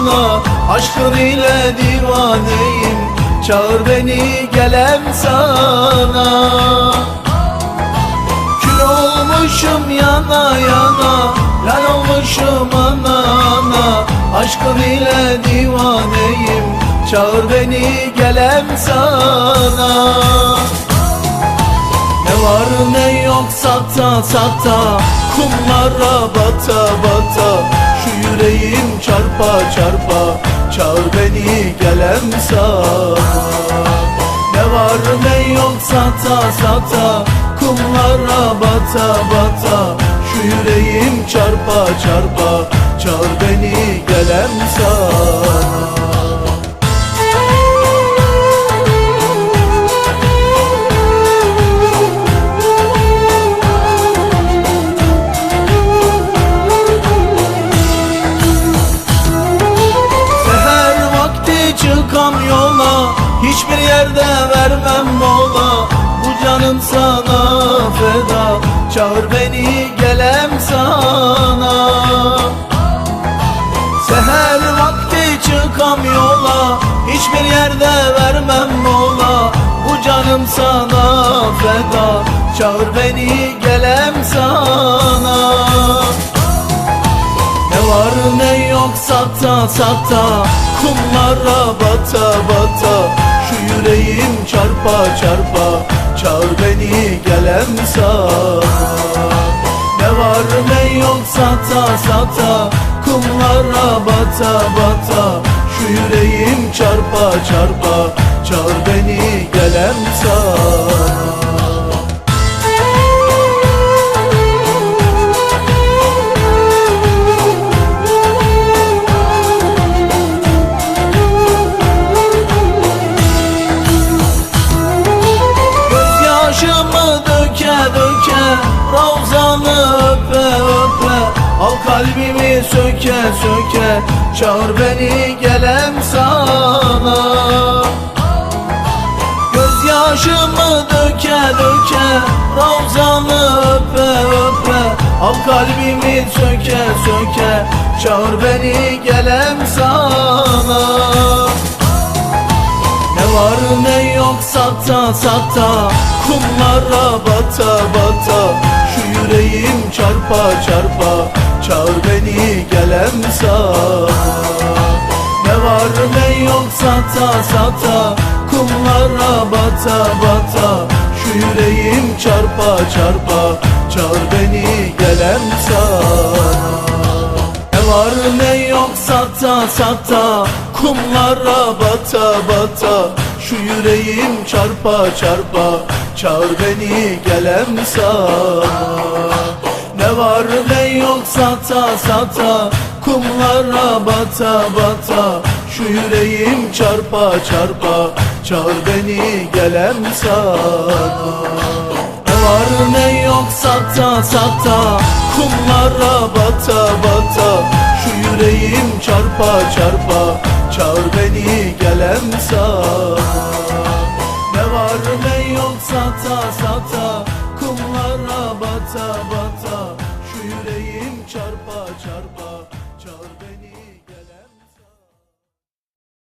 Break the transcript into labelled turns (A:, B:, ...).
A: yana Aşkın ile divaneyim. Çağır beni gelem sana. Kül olmuşum yana yana Lal olmuşum ana ana. Aşkın ile divaneyim. Çağır beni gelem sana. Ne var ne yok sata sata. Kumlara bata bata yüreğim çarpa çarpa Çağır beni gelem sana Ne var ne yok sata sata Kumlara bata bata Şu yüreğim çarpa çarpa Çağır beni gelem sana çıkam yola Hiçbir yerde vermem mola. Bu canım sana feda Çağır beni gelem sana. Seher vakti çıkam yola Hiçbir yerde vermem mola. Bu canım sana feda Çağır beni gelem sana yok sata sata Kumlara bata bata. Şu yüreğim çarpa çarpa Çağır beni gelem sana Ne var ne yok sata sata Kumlara bata bata. Şu yüreğim çarpa çarpa Çağır beni gelem sana kalbimi söke söke Çağır beni gelem sana. Gözyaşımı döke döke Ravzanı öpe öpe. Al kalbimi söke söke Çağır beni gelem sana. Ne var ne yok sata sata Kumlara bata bata çarpa çarpa Çağır beni gelem sana Ne var ne yok sata sata Kumlara bata bata. Şu yüreğim çarpa çarpa Çağır beni gelem sana ne var ne yok sata sata Kumlara bata bata. Şu yüreğim çarpa çarpa Çağır beni gelem sana Ne var ne yok sata sata Kumlara bata bata. Şu yüreğim çarpa çarpa Çağır beni gelem sana. Ne var ne yok sata sata Kumlara bata bata. Şu yüreğim çarpa çarpa Çağır beni gelem sana. Ne var ne yok sata sata bata bata Şu yüreğim çarpa çarpa çarpa.